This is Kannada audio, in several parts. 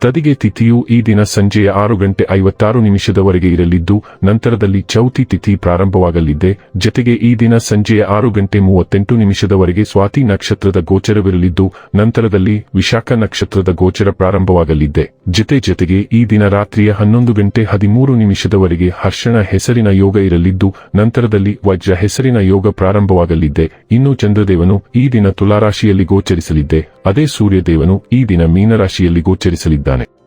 ತದಿಗೆ ತಿಥಿಯು ಈ ದಿನ ಸಂಜೆಯ ಆರು ಗಂಟೆ ಐವತ್ತಾರು ನಿಮಿಷದವರೆಗೆ ಇರಲಿದ್ದು, ನಂತರದಲ್ಲಿ ಚೌತಿ ತಿಥಿ ಪ್ರಾರಂಭವಾಗಲಿದೆ. ಜತೆಗೆ ಈ ದಿನ ಸಂಜೆಯ ಆರು ಗಂಟೆ ಮೂವತ್ತೆಂಟು ನಿಮಿಷದವರೆಗೆ ಸ್ವಾತಿ ನಕ್ಷತ್ರದ ಗೋಚರವಿರಲಿದ್ದು, ನಂತರದಲ್ಲಿ ವಿಶಾಖ ನಕ್ಷತ್ರದ ಗೋಚರ ಪ್ರಾರಂಭವಾಗಲಿದೆ. ಜತೆ ಜತೆಗೆ ಈ ದಿನ ರಾತ್ರಿಯ ಹನ್ನೊಂದು ಗಂಟೆ ಹದಿಮೂರು ನಿಮಿಷದವರೆಗೆ ಹರ್ಷಣ ಹೆಸರಿನ ಯೋಗ ಇರಲಿದ್ದು, ನಂತರದಲ್ಲಿ ವಜ್ರ ಹೆಸರಿನ ಯೋಗ ಪ್ರಾರಂಭವಾಗಲಿದೆ. ಇನ್ನು ಚಂದ್ರದೇವನು ಈ ದಿನ ತುಲಾರಾಶಿಯಲ್ಲಿ ಗೋಚರಿಸಲಿದ್ದೆ ಅದೇ ಸೂರ್ಯದೇವನು ಈ ದಿನ ಮೀನರಾಶಿಯಲ್ಲಿ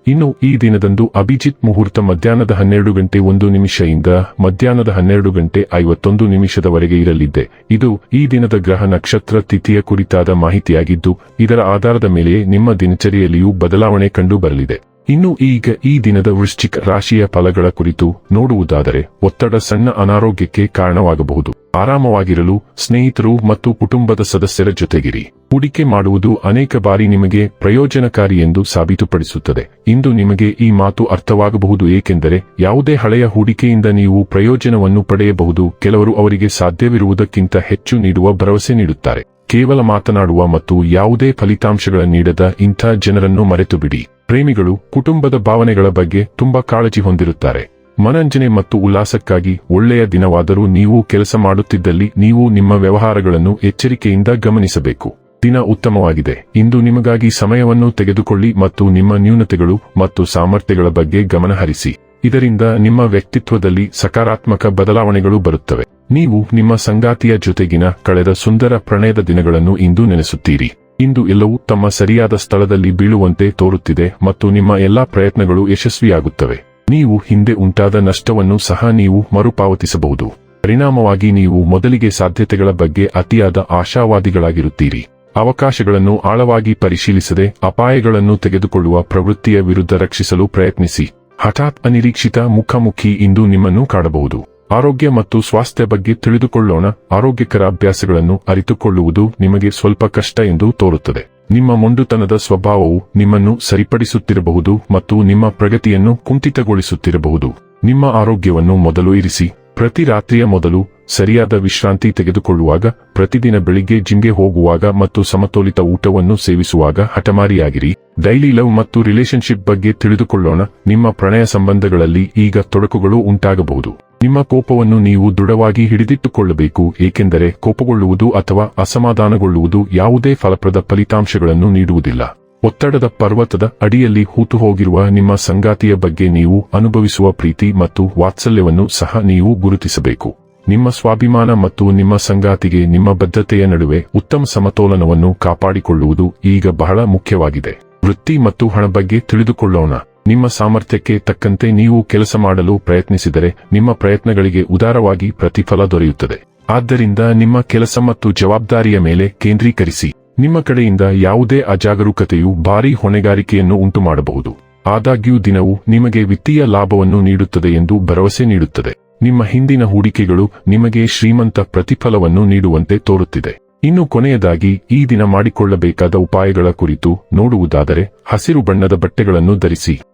ಇನ್ನು ಈ ದಿನದಂದು ಅಭಿಜಿತ್ ಮುಹೂರ್ತ ಮಧ್ಯಾಹ್ನದ ಹನ್ನೆರಡು ಗಂಟೆ ಒಂದು ನಿಮಿಷದಿಂದ ಮಧ್ಯಾಹ್ನದ ಹನ್ನೆರಡು ಗಂಟೆ ಐವತ್ತೊಂದು ನಿಮಿಷದವರೆಗೆ ಇರಲಿದೆ. ಇದು ಈ ದಿನದ ಗ್ರಹ ನಕ್ಷತ್ರ ತಿಥಿಯ ಕುರಿತಾದ ಮಾಹಿತಿಯಾಗಿದ್ದು, ಇದರ ಆಧಾರದ ಮೇಲೆ ನಿಮ್ಮ ದಿನಚರಿಯಲ್ಲಿಯೂ ಬದಲಾವಣೆ ಕಂಡು ಬರಲಿದೆ ಇನ್ನು ಈಗ ಈ ದಿನದ ವೃಶ್ಚಿಕ ರಾಶಿಯ ಫಲಗಳ ಕುರಿತು ನೋಡುವುದಾದರೆ ಒತ್ತಡ ಸಣ್ಣ ಅನಾರೋಗ್ಯಕ್ಕೆ ಕಾರಣವಾಗಬಹುದು. ಆರಾಮವಾಗಿರಲು ಸ್ನೇಹಿತರು ಮತ್ತು ಕುಟುಂಬದ ಸದಸ್ಯರ ಜೊತೆಗಿರಿ. ಹೂಡಿಕೆ ಮಾಡುವುದು ಅನೇಕ ಬಾರಿ ನಿಮಗೆ ಪ್ರಯೋಜನಕಾರಿ ಎಂದು ಸಾಬೀತುಪಡಿಸುತ್ತದೆ. ಇಂದು ನಿಮಗೆ ಈ ಮಾತು ಅರ್ಥವಾಗಬಹುದು ಏಕೆಂದರೆ ಯಾವುದೇ ಹಳೆಯ ಹೂಡಿಕೆಯಿಂದ ನೀವು ಪ್ರಯೋಜನವನ್ನು ಪಡೆಯಬಹುದು. ಕೆಲವರು ಅವರಿಗೆ ಸಾಧ್ಯವಿರುವುದಕ್ಕಿಂತ ಹೆಚ್ಚು ನೀಡುವ ಭರವಸೆ ನೀಡುತ್ತಾರೆ. ಕೇವಲ ಮಾತನಾಡುವ ಮತ್ತು ಯಾವುದೇ ಫಲಿತಾಂಶಗಳ ನೀಡದ ಇಂಥ ಜನರನ್ನು ಮರೆತು ಪ್ರೇಮಿಗಳು, ಕುಟುಂಬದ ಭಾವನೆಗಳ ಬಗ್ಗೆ ತುಂಬಾ ಕಾಳಜಿ ಹೊಂದಿರುತ್ತಾರೆ. ಮನರಂಜನೆ ಮತ್ತು ಉಲ್ಲಾಸಕ್ಕಾಗಿ ಒಳ್ಳೆಯ ದಿನವಾದರೂ ನೀವು ಕೆಲಸ ಮಾಡುತ್ತಿದ್ದಲ್ಲಿ ನೀವು ನಿಮ್ಮ ವ್ಯವಹಾರಗಳನ್ನು ಎಚ್ಚರಿಕೆಯಿಂದ ಗಮನಿಸಬೇಕು. ದಿನ ಉತ್ತಮವಾಗಿದೆ. ಇಂದು ನಿಮಗಾಗಿ ಸಮಯವನ್ನು ತೆಗೆದುಕೊಳ್ಳಿ ಮತ್ತು ನಿಮ್ಮ ನ್ಯೂನತೆಗಳು ಮತ್ತು ಸಾಮರ್ಥ್ಯಗಳ ಬಗ್ಗೆ ಗಮನಹರಿಸಿ ಇದರಿಂದ ನಿಮ್ಮ ವ್ಯಕ್ತಿತ್ವದಲ್ಲಿ ಸಕಾರಾತ್ಮಕ ಬದಲಾವಣೆಗಳು ಬರುತ್ತವೆ. ನೀವು ನಿಮ್ಮ ಸಂಗಾತಿಯ ಜೊತೆಗಿನ ಕಳೆದ ಸುಂದರ ಪ್ರಣಯದ ದಿನಗಳನ್ನು ಇಂದು ನೆನೆಸುತ್ತೀರಿ. ಇಂದು ಎಲ್ಲವೂ ತಮ್ಮ ಸರಿಯಾದ ಸ್ಥಳದಲ್ಲಿ ಬೀಳುವಂತೆ ತೋರುತ್ತಿದೆ ಮತ್ತು ನಿಮ್ಮ ಎಲ್ಲಾ ಪ್ರಯತ್ನಗಳು ಯಶಸ್ವಿಯಾಗುತ್ತವೆ. ನೀವು ಹಿಂದೆ ಉಂಟಾದ ನಷ್ಟವನ್ನು ಸಹ ನೀವು ಮರುಪಾವತಿಸಬಹುದು. ಪರಿಣಾಮವಾಗಿ ನೀವು ಮೊದಲಿಗೆ ಸಾಧ್ಯತೆಗಳ ಬಗ್ಗೆ ಅತಿಯಾದ ಆಶಾವಾದಿಗಳಾಗಿರುತ್ತೀರಿ. ಅವಕಾಶಗಳನ್ನು ಆಳವಾಗಿ ಪರಿಶೀಲಿಸದೆ ಅಪಾಯಗಳನ್ನು ತೆಗೆದುಕೊಳ್ಳುವ ಪ್ರವೃತ್ತಿಯ ವಿರುದ್ಧ ರಕ್ಷಿಸಲು ಪ್ರಯತ್ನಿಸಿ. ಹಠಾತ್ ಅನಿರೀಕ್ಷಿತ ಮುಖಾಮುಖಿ ಇಂದು ನಿಮ್ಮನ್ನು ಕಾಡಬಹುದು. ಆರೋಗ್ಯ ಮತ್ತು ಸ್ವಾಸ್ಥ್ಯ ಬಗ್ಗೆ ತಿಳಿದುಕೊಳ್ಳೋಣ. ಆರೋಗ್ಯಕರ ಅಭ್ಯಾಸಗಳನ್ನು ಅರಿತುಕೊಳ್ಳುವುದು ನಿಮಗೆ ಸ್ವಲ್ಪ ಕಷ್ಟ ಎಂದು ತೋರುತ್ತದೆ. ನಿಮ್ಮ ಮೊಂಡುತನದ ಸ್ವಭಾವವು ನಿಮ್ಮನ್ನು ಸರಿಪಡಿಸುತ್ತಿರಬಹುದು ಮತ್ತು ನಿಮ್ಮ ಪ್ರಗತಿಯನ್ನು ಕುಂಠಿತಗೊಳಿಸುತ್ತಿರಬಹುದು. ನಿಮ್ಮ ಆರೋಗ್ಯವನ್ನು ಮೊದಲು ಇರಿಸಿ, ಪ್ರತಿ ರಾತ್ರಿಯ ಮೊದಲು ಸರಿಯಾದ ವಿಶ್ರಾಂತಿ ತೆಗೆದುಕೊಳ್ಳುವಾಗ, ಪ್ರತಿದಿನ ಬೆಳಿಗ್ಗೆ ಜಿಮ್ಗೆ ಹೋಗುವಾಗ ಮತ್ತು ಸಮತೋಲಿತ ಊಟವನ್ನು ಸೇವಿಸುವಾಗ ಹಠಮಾರಿಯಾಗಿರಿ. ಡೈಲಿ ಲವ್ ಮತ್ತು ರಿಲೇಶನ್ಶಿಪ್ ಬಗ್ಗೆ ತಿಳಿದುಕೊಳ್ಳೋಣ, ನಿಮ್ಮ ಪ್ರಣಯ ಸಂಬಂಧಗಳಲ್ಲಿ ಈಗ ತೊಡಕುಗಳು ಉಂಟಾಗಬಹುದು. ನಿಮ್ಮ ಕೋಪವನ್ನು ನೀವು ದೃಢವಾಗಿ ಹಿಡಿದಿಟ್ಟುಕೊಳ್ಳಬೇಕು, ಏಕೆಂದರೆ ಕೋಪಗೊಳ್ಳುವುದು ಅಥವಾ ಅಸಮಾಧಾನಗೊಳ್ಳುವುದು ಯಾವುದೇ ಫಲಪ್ರದ ಫಲಿತಾಂಶಗಳನ್ನು ನೀಡುವುದಿಲ್ಲ. ಒತ್ತಡದ ಪರ್ವತದ ಅಡಿಯಲ್ಲಿ ಹೂತು ಹೋಗಿರುವ ನಿಮ್ಮ ಸಂಗಾತಿಯ ಬಗ್ಗೆ ನೀವು ಅನುಭವಿಸುವ ಪ್ರೀತಿ ಮತ್ತು ವಾತ್ಸಲ್ಯವನ್ನು ಸಹ ನೀವು ಗುರುತಿಸಬೇಕು. ನಿಮ್ಮ ಸ್ವಾಭಿಮಾನ ಮತ್ತು ನಿಮ್ಮ ಸಂಗಾತಿಗೆ ನಿಮ್ಮ ಬದ್ಧತೆಯ ನಡುವೆ ಉತ್ತಮ ಸಮತೋಲನವನ್ನು ಕಾಪಾಡಿಕೊಳ್ಳುವುದು ಈಗ ಬಹಳ ಮುಖ್ಯವಾಗಿದೆ. ವೃತ್ತಿ ಮತ್ತು ಹಣ ಬಗ್ಗೆ ತಿಳಿದುಕೊಳ್ಳೋಣ. ನಿಮ್ಮ ಸಾಮರ್ಥ್ಯಕ್ಕೆ ತಕ್ಕಂತೆ ನೀವು ಕೆಲಸ ಮಾಡಲು ಪ್ರಯತ್ನಿಸಿದರೆ ನಿಮ್ಮ ಪ್ರಯತ್ನಗಳಿಗೆ ಉದಾರವಾಗಿ ಪ್ರತಿಫಲ ದೊರೆಯುತ್ತದೆ. ಆದ್ದರಿಂದ ನಿಮ್ಮ ಕೆಲಸ ಮತ್ತು ಜವಾಬ್ದಾರಿಯ ಮೇಲೆ ಕೇಂದ್ರೀಕರಿಸಿ. ನಿಮ್ಮ ಕಡೆಯಿಂದ ಯಾವುದೇ ಅಜಾಗರೂಕತೆಯು ಭಾರೀ ಹೊಣೆಗಾರಿಕೆಯನ್ನು ಉಂಟುಮಾಡಬಹುದು. ಆದಾಗ್ಯೂ ದಿನವು ನಿಮಗೆ ವಿತ್ತೀಯ ಲಾಭವನ್ನು ನೀಡುತ್ತದೆ ಎಂದು ಭರವಸೆ ನೀಡುತ್ತದೆ. ನಿಮ್ಮ ಹಿಂದಿನ ಹೂಡಿಕೆಗಳು ನಿಮಗೆ ಶ್ರೀಮಂತ ಪ್ರತಿಫಲವನ್ನು ನೀಡುವಂತೆ ತೋರುತ್ತಿದೆ. ಇನ್ನು ಕೊನೆಯದಾಗಿ, ಈ ದಿನ ಮಾಡಿಕೊಳ್ಳಬೇಕಾದ ಉಪಾಯಗಳ ಕುರಿತು ನೋಡುವುದಾದರೆ, ಹಸಿರು ಬಣ್ಣದ ಬಟ್ಟೆಗಳನ್ನು ಧರಿಸಿ.